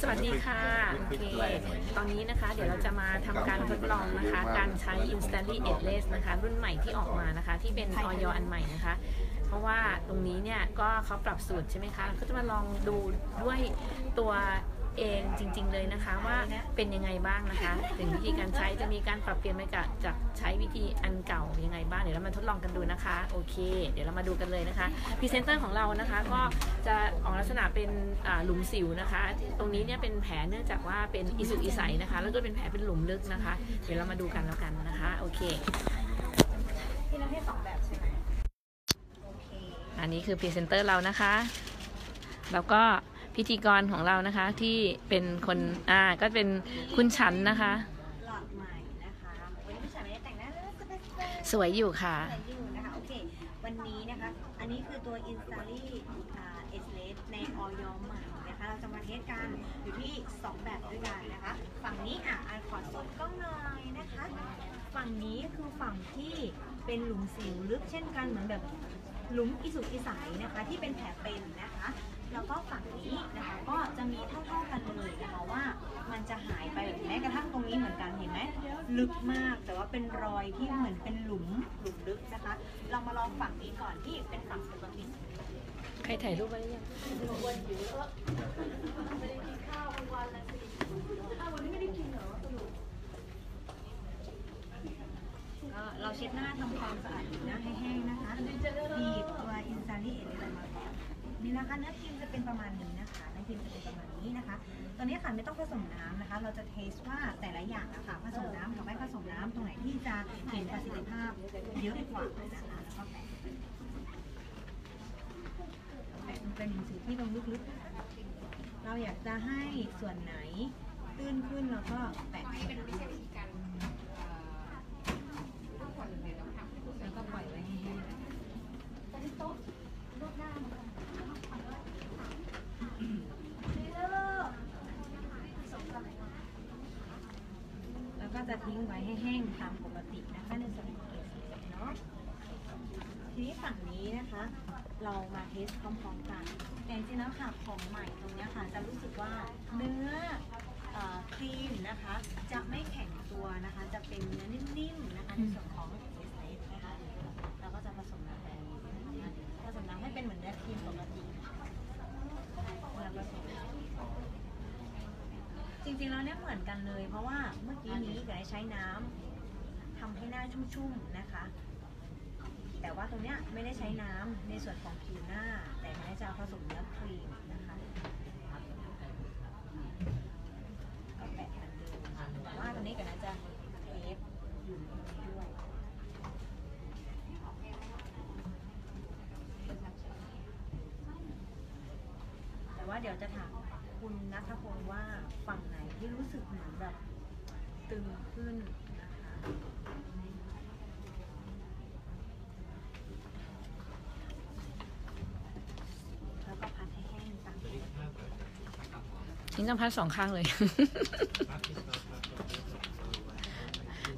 สวัสดีค่ะไม่โอค่อยเคแรงเลยตอนนี้นะคะ เดี๋ยวเราจะมาทำการทดลองนะคะ การใช้ Instantly Edgeless นะคะ รุ่นใหม่ที่ออกมานะคะ ที่เป็นออยอันใหม่นะคะ เพราะว่าตรงนี้เนี่ยก็เขาปรับสูตรใช่ไหมคะก็จะมาลองดูด้วยตัวเองจริงๆเลยนะคะว่าเป็นยังไงบ้างนะคะ ถึงวิธีการใช้จะมีการปรับเปลี่ยนไปจากจาก ใช้วิธีอันเก่ายังไงบ้างเดี๋ยวเรามาทดลองกันดูนะคะโอเค เดี๋ยวเรามาดูกันเลยนะคะพรีเซนเตอร์ของเรานะคะก็จะออกลักษณะเป็นหลุมสิวนะคะ ตรงนี้เนี่ยเป็นแผลเนื่องจากว่าเป็นอิสุกอิใสนะคะ แล้วก็เป็นแผลเป็นหลุมลึกนะคะ เดี๋ยวเรามาดูกันแล้วกันนะคะโอเคที่เราให้สองแบบใช่ไหมโอเคอันนี้คือพรีเซนเตอร์เรานะคะ แล้วก็พิธีกรของเรานะคะที่เป็นคนอ่าก็เป็นคุณฉันนะคะ สวยอยู่ค่ะ ใส่อยู่นะคะโอเค วันนี้นะคะ อันนี้คือตัว i n s t a l l y อ่า s l e s ในออยใหม่นะคะ เราจะมาเทสกันอยู่ที่ 2 แบบด้วยกันนะคะ ฝั่งนี้อะอันขอสดกล้องหน่อยนะคะ ฝั่งนี้คือฝั่งที่เป็นหลุมสิวลึกเช่นกันเหมือนแบบหลุมอิสุกอิสัยนะคะ ที่เป็นแผลเป็นนะคะ แล้วก็ฝั่งนี้นะคะก็จะมีเท่าๆกันเลยนะคะว่ามันจะหายไปแบบแม้กระทั่งตรงนี้เหมือนกันเห็นไหมลึกมากแต่ว่าเป็นรอยที่เหมือนเป็นหลุมหลุมลึกนะคะ เรามาลองฝั่งนี้ก่อนที่เป็นฝั่งปกติใครถ่ายรูปไว้หรือยังก็เราเช็ดหน้าทำความสะอาดผิวหน้าให้แห้งนะคะบีบตัวอินซาลีเอเลมาแล้ว นี่นะคะเนื้อครีมจะเป็นประมาณนี้นะคะเนื้อครีมจะเป็นประมาณนี้นะคะตอนนี้ค่ะไม่ต้องผสมน้ำนะคะ เราจะเทสว่าแต่ละอย่างนะคะผสมน้ำกับไม่ผสมน้ำตรงไหนที่จะเห็นประสิทธิภาพเยอะกว่านะคะแล้วก็แปะแปะมันเป็นหนังสือที่ลงลึกๆนะคะเราอยากจะให้ส่วนไหนตื้นขึ้นแล้วก็แปะส่วนนั้นแล้วก็ปล่อยไว้ให้แห้ง แล้วก็จะ ทิ้งไว้ให้แห้งตามปกตินะคะในส่วนของเอสเนาะทีนี้ฝั่งนี้นะคะ เรามาเทสพร้อมๆกันแต่จริงๆแล้วค่ะของใหม่ตรงนี้ค่ะ จะรู้สึกว่าเนื้ออครีมนะคะ จะไม่แข็งตัวนะคะ จะเป็นเนื้อนิ่มๆนะคะในส่วนของเอสนะคะเราก็จะผสมน้ำแบบนี้นะคะผสมน้ำให้เป็นเหมือนเนื้อครีมปกติแล้วผสม จ ริงๆแล้วเนี่ยเหมือนกันเลย เพราะว่าเมื่อกี้นี้ก็ได้ใช้น้ำทำให้หน้าชุ่มๆนะคะ แต่ว่าตรงเนี้ยไม่ได้ใช้น้ำในส่วนของผิวหน้า แต่ไม่จะผสมเนื้อครีมนะคะก็แปะเหมือนเดิมแต่ว่าตรงนี้ก็น่าจะเทปอยู่ด้วย แต่ว่าเดี๋ยวจะถาม คุณนัทพงศ์ว่าฝั่งไหนที่รู้สึกเหมือนแบบตึงขึ้นนะคะแล้วก็พัดให้แห้งตามปกติทิ้งต้องพัดสองข้างเลย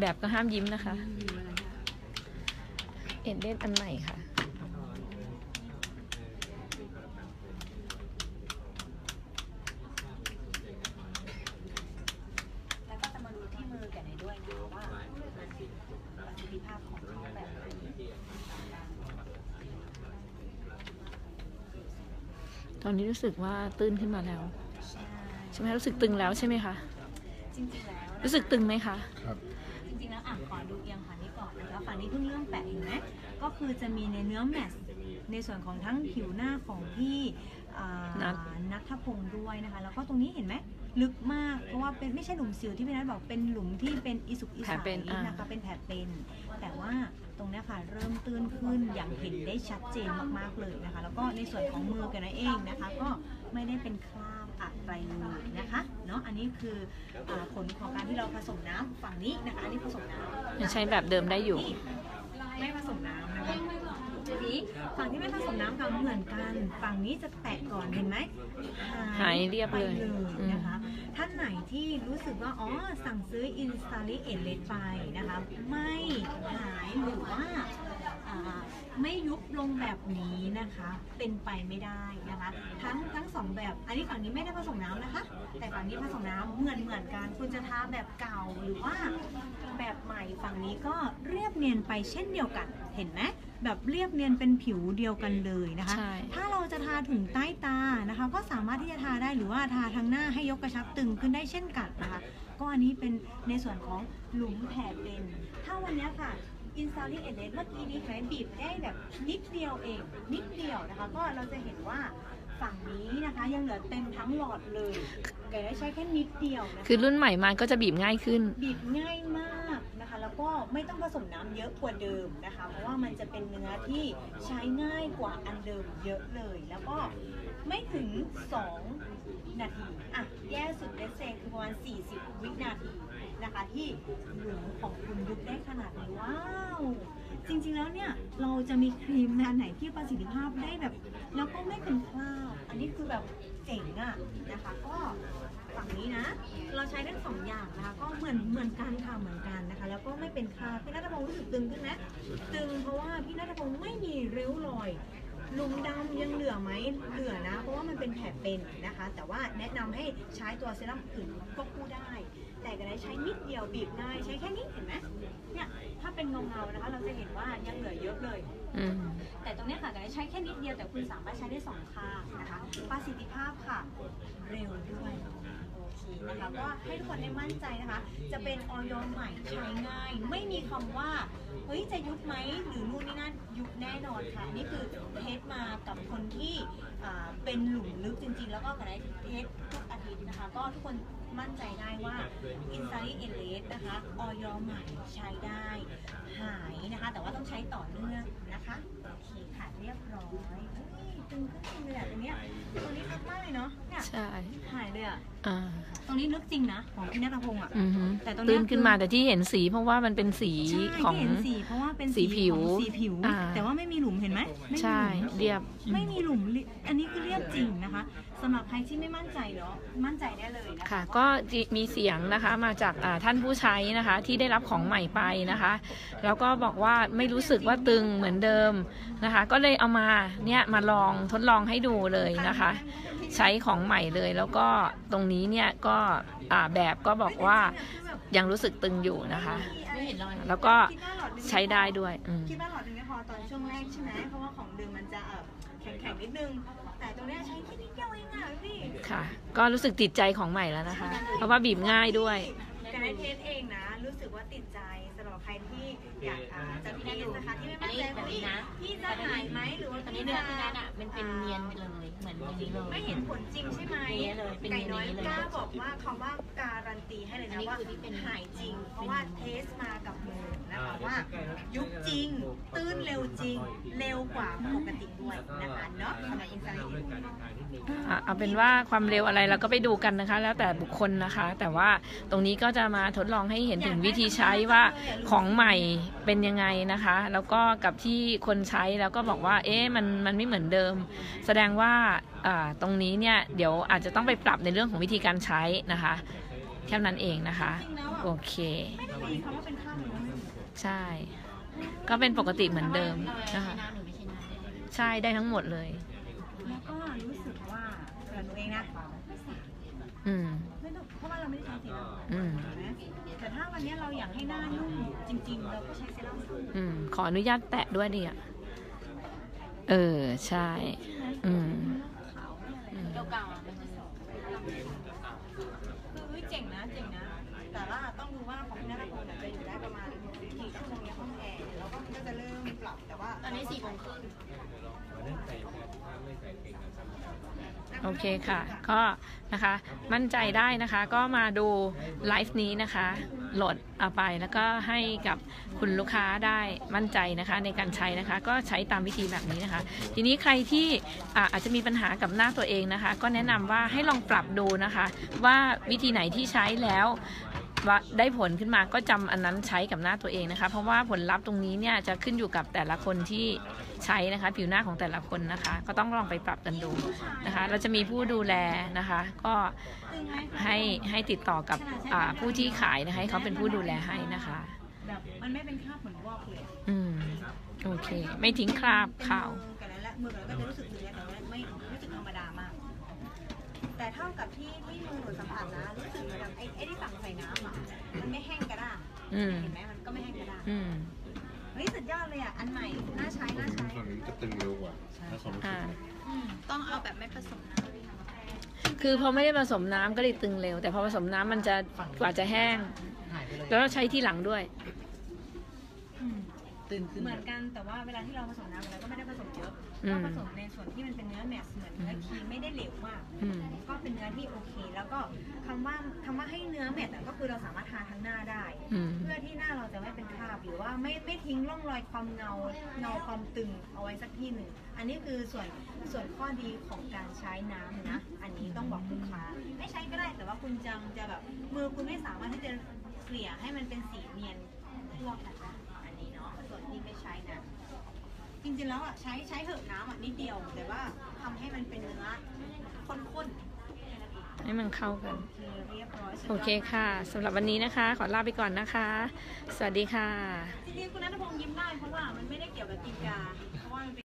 แบบก็ห้ามยิ้มนะคะ เอ็ดเดนอันใหม่ค่ะ แล้วก็จะมาดูที่มือกันในด้วยนะคะว่าประสิทธิภาพของเขาแบบไหน ตอนนี้รู้สึกว่าตื้นขึ้นมาแล้วใช่ใช่ไหมรู้สึกตึงแล้วใช่ไหมคะ จริงๆแล้วนะคะรู้สึกตึงไหมคะ ครับ จริงๆแล้วอะขอดูเอียงฝั่งนี้ก่อนนะคะฝั่งนี้เพิ่งเริ่มแปะเห็นไหมก็คือจะมีในเนื้อแมสในส่วนของทั้งผิวหน้าของพี่อ่านัท นัทพงศ์ด้วยนะคะ แล้วก็ตรงนี้เห็นไหมลึกมากเพราะว่าเป็นไม่ใช่หลุมสิวที่พี่นัทบอกเป็นหลุมที่เป็นอิสุกอิแผลสัยเป็นอ่านะคะเป็นแผลเป็น แต่ว่า ตรงเนี้ยค่ะเริ่มตื้นขึ้นอย่างเห็นได้ชัดเจนมากๆเลยนะคะ แล้วก็ในส่วนของมือกันนะเองนะคะ ก็ไม่ได้เป็นคราบอะไรเลยนะคะเนาะอันนี้คืออาผลของการที่เราผสมน้ำฝั่งนี้นะคะอันนี้ผสมน้ำยังใช้แบบเดิมได้อยู่ ไม่ผสมน้ำนะคะทีนี้ฝั่งที่ไม่ผสมน้ำกับเหมือนกัน ฝั่งนี้จะแตะก่อนเห็นไหมหายเรียบเลยไปเลยอืมนะคะ ท่านไหนที่รู้สึกว่า อ๋อ สั่งซื้อ i n s t a l l y e เอเลไปนะคะ ไม่หายหรือว่าอ่อ่าไม่ยุบลงแบบนี้นะคะ เป็นไปไม่ได้นะคะ ทั้งทั้งสองแบบ อันนี้ฝั่งนี้ไม่ได้ผสมน้ำนะคะ แต่ฝั่งนี้ผสมน้ำเหมือนเหมือนกัน คุณจะทาแบบเก่าหรือว่าแบบใหม่ฝั่งนี้ก็เรียบเนียนไปเช่นเดียวกัน เห็นไหม แบบเรียบเนียนเป็นผิวเดียวกันเลยนะคะใช่ถ้าเราจะทาถุงใต้ตานะคะ ก็สามารถที่จะทาได้หรือว่าทาทางหน้าให้ยกกระชับตึงขึ้นได้เช่นกันนะคะ ก็อันนี้เป็นในส่วนของหลุมแผลเป็น ถ้าวันเนี้ยค่ะอินซาลิเอเลสเมื่อกี้นี้ใช้บีบได้แบบนิดเดียวเอง นิดเดียวนะคะ ก็เราจะเห็นว่าฝั่งนี้นะคะ ยังเหลือเต็มทั้งหลอดเลยแต่ได้ใช้แค่นิดเดียวนะคะคือรุ่นใหม่มาก็จะบีบง่ายขึ้น บีบง่ายมากนะคะ แล้วก็ไม่ต้องผสมน้ำเยอะกว่าเดิมนะคะ เพราะว่ามันจะเป็นเนื้อที่ใช้ง่ายกว่าอันเดิมเยอะเลย แล้วก็ไม่ถึง 2 นาที อะ แย่สุดเลสเซคือประมาณ 40 วินาทีนะคะที่หลุมของคุณยุบได้ขนาดนี้ว้าว จริงๆแล้วเนี่ย เราจะมีครีมอันไหนที่ประสิทธิภาพได้แบบ แล้วก็ไม่เป็นครา นี่คือแบบเจ๋งอะนะคะ ก็ฝั่งนี้นะ เราใช้ทั้งสองอย่างนะคะ ก็เหมือนเหมือนกันค่ะเหมือนกันนะคะ แล้วก็ไม่เป็นคราบพี่นัทพงศ์รู้สึกตึงขึ้นไหมตึงเพราะว่าพี่นัทพงศ์ไม่มีริ้วรอย ลุมดำยังเหลือไหมเหลือนะ เพราะว่ามันเป็นแผลเป็นนะคะ แต่ว่าแนะนำให้ใช้ตัวเซรั่มอื่นก็คู่ได้ แต่ก็ได้ใช้นิดเดียวบีบง่ายใช้แค่นี้เห็นไหมเนี่ยถ้าเป็นเงาๆนะคะ เราจะเห็นว่ายังเหลือเยอะเลย อืม แต่ตรงเนี้ยค่ะจะใช้แค่นิดเดียวแต่คุณสามารถใช้ได้สองข้างนะคะประสิทธิภาพค่ะ เร็วด้วย โอเคนะคะก็ให้ทุกคนได้มั่นใจนะคะ จะเป็นออยใหม่ใช้ง่าย ไม่มีคำว่าเฮ้ยจะยุบไหมหรือนู่นนี่นั่นยุบแน่นอนค่ะนี่คือเทสมากับคนที่เป็นหลุมลึกจริง ๆ แล้วก็กระได้เทสทุกอาทิตย์นะคะ ก็ทุกคนมั่นใจได้ว่า i n s a r i e l e s นะคะออยใหม่ใช้ได้หายนะคะ แต่ว่าต้องใช้ต่อเนื่องนะคะโอเคค่ะเรียบร้อยเฮ้ยตึงขึ้นเลยอะตรงเนี้ยตรงนี้ลึกมาก ใช่หายเลยอะอ่าตรงนี้ลึกจริงนะของพี่นัทพงศ์อะอือฮึแต่ตรงเนี้ตื้ยนขึ้นมาแต่ที่เห็นสีเพราะว่ามันเป็นสีใช่ของที่เห็นสีเพราะว่าเป็นสีผิวของสีผิวอ่าแต่ว่าไม่มีหลุมเห็นไหมไม่มีใช่หลุมเรียบไม่มีหลุมลิอันนี้คือเรียบจริงนะคะ สำหรับใครที่ไม่มั่นใจเนาะมั่นใจได้เลยนะคะค่ะก็มีเสียงนะคะมาจากอ่าท่านผู้ใช้นะคะที่ได้รับของใหม่ไปนะคะ แล้วก็บอกว่าไม่รู้สึกว่าตึงเหมือนเดิมนะคะ ก็เลยเอามาเนี่ยมาลองทดลองให้ดูเลยนะคะ ใช้ของใหม่เลยแล้วก็ตรงนี้เนี่ยก็อ่าแบบก็บอกว่ายังรู้สึกตึงอยู่นะคะไม่เห็นรอยแล้วก็ใช้ได้ด้วยอืมคิดว่าหลอดหนึ่งไม่พอตอนช่วงแรกใช่ไหมเพราะว่าของเดิมมันจะเอ่อแข็งๆนิดนึงแต่ตรงเนี้ยใช้แค่นิดเดี ยวเองอะพี่ค่ะ ก็รู้สึกติดใจของใหม่แล้วนะคะ เพราะว่าบีบง่ายด้วย การได้เทสเองนะ รู้สึกว่าติดใจสำหรับใครที่อยากอ่าจะเทสนะคะที่ไม่มั่นใจอันนี้แบบนี้นะพี่จะหายไหมหรือว่าอันนี้พี่เนื้อจะ ที่นั้นอะมันเป็นเนียนเลย เหมือนอย่างนี้เลยไม่เห็นผลจริงใช่ไหมเนียนเลยเป็นไก่เนียนน้อยอย่างนี้เลยกล้าบอกว่าคำว่าการันตีให้เลยอันนะนี้ว่าคือที่เป็นหายจริง เพราะว่าเทสมากับมือนะคะว่ายุบจริง ตื้นเร็วจริง เร็วกว่าปกติด้วยนะคะเนาะสำหรับอินสตาแกรมอะเอาเป็นว่าความเร็วอะไรเราก็ไปดูกันนะคะ แล้วแต่บุคคลนะคะ แต่ว่าตรงนี้ก็จะมาทดลองให้เห็นถึงวิธีใช้ว่าของใหม่เป็นยังไงนะคะ แล้วก็กับที่คนใช้แล้วก็บอกว่า เอ๊ะมันมันไม่เหมือนเดิม แสดงว่าอ่า ตรงนี้เนี่ยเดี๋ยวอาจจะต้องไปปรับในเรื่องของวิธีการใช้นะคะแค่นั้นเองนะคะจริงแล้วโออะเคไม่ได้มีคำว่าเป็นข้าวหรือว่าไม่มีใช่ ก็เป็นปกติเหมือนเดิมทำไมนะคะใช้น้ำหรือไม่ใช่น้ำได้เลยใช่ได้ทั้งหมดเลย แล้วก็รู้สึกว่าสำหรับหนูเองนะไม่สระอืมไม่ต้องเพราะว่าเราไม่ได้ใช้เซรั่มอืมเห็นไหมแต่ถ้าวันนี้เราอยากให้หน้านุ่มจริงๆ เราก็ใช้เซรั่มอืมขออนุญาตแตะด้วยดิอะ เออ ใช่ อืมขาวไม่อะไรอืม เก่าอะมันจะสองคือเจ๋งนะเจ๋งนะ แต่ว่าต้องดูว่าของพี่นัทพงศ์จะอยู่ได้ประมาณกี่ชั่วโมงในห้องแอร์แล้วก็มันก็จะเริ่มปรับแต่ว่าตอนนี้สี่โมงครึ่งโอเคค่ะ ก็นะคะมั่นใจได้นะคะ ก็มาดูไลฟ์นี้นะคะ โหลดเอาไปแล้วก็ให้กับ คุณลูกค้าได้มั่นใจนะคะในการใช้นะคะ ก็ใช้ตามวิธีแบบนี้นะคะ ทีนี้ใครที่อาจจะมีปัญหากับหน้าตัวเองนะคะ ก็แนะนำว่าให้ลองปรับดูนะคะ ว่าวิธีไหนที่ใช้แล้วว่าได้ผลขึ้นมาก็จำอันนั้นใช้กับหน้าตัวเองนะคะ เพราะว่าผลลัพธ์ตรงนี้เนี่ยจะขึ้นอยู่กับแต่ละคนที่ใช้นะคะ ผิวหน้าของแต่ละคนนะคะ ก็ต้องลองไปปรับกันดูนะคะ เราจะมีผู้ดูแลนะคะ ก็ให้ให้ติดต่อกับผู้ที่ขายนะคะให้เขาเป็นผู้ดูแลให้นะคะ มันไม่เป็นคราบเหมือนวอกเลยอืมโอเค ไม่ทิ้งคราบขาวเป็นมือกันแล้วและมือกันแล้วก็จะรู้สึกเนื้อแต่ว่าไม่รู้สึกธรรมดามาก แต่เท่ากับที่ที่มือหนูสัมผัสนะรู้สึกเหมือนแบบไอ้ไอ้ที่สั่งใส่น้ำอะมันไม่แห้งกระด้างอืมเห็นไหมมันก็ไม่แห้งกระด้างอืมเฮ้ยสุดยอดเลยอะอันใหม่น่าใช้น่าใช้ฝั่งนี้จะตึงเร็วกว่าถ้าความรู้สึกอ่าต้องเอาแบบไม่ผสมน้ำคือพอไม่ได้ผสมน้ำก็เลยตึงเร็ว แต่พอผสมน้ำมันจะกว่าจะแห้งหายไปเลยแล้วเราใช้ที่หลังด้วย ตื่นขึ้นเหมือนกันแต่ว่าเวลาที่เราผสมน้ำเราก็ไม่ได้ผสมเยอะอืมก็ผสมในส่วนที่มันเป็นเนื้อแมสเหมือนเนื้อครีมไม่ได้เหลวมากอืมก็เป็นเนื้อที่โอเค แล้วก็คำว่าคำว่าให้เนื้อแมทอะก็คือเราสามารถทาทั้งหน้าได้อืมเพื่อที่หน้าเราจะไม่เป็นคราบหรือว่าไม่ไม่ทิ้งร่องรอยความเงาเงาความตึงเอาไว้สักที่หนึ่งอันนี้คือส่วนส่วนข้อดีของการใช้น้ำนะ อันนี้ต้องบอกลูกค้าไม่ใช้ก็ได้แต่ว่าคุณจังจะแบบมือคุณไม่สามารถที่จะเกลี่ยให้มันเป็นสีเนียนทั่วกันได้อั นนี้เนาะส่วนที่ไม่ใช้นะ จริงๆแล้วอะใช้ใช้เถอะน้ำอะนิดเดียว แต่ว่าทำให้มันเป็นเนื้อข้นๆแค่นั้นเองให้มันเข้ากันคือเรียบร้อยสุดยดโอเคค่ะสำหรับวันนี้นะคะ ขอลาไปก่อนนะคะ สวัสดีค่ะ จริงๆคุณนัทพงศ์ยิ้มได้เพราะว่ามันไม่ได้เกี่ยวกับกินยาเพราะว่ามันเป็น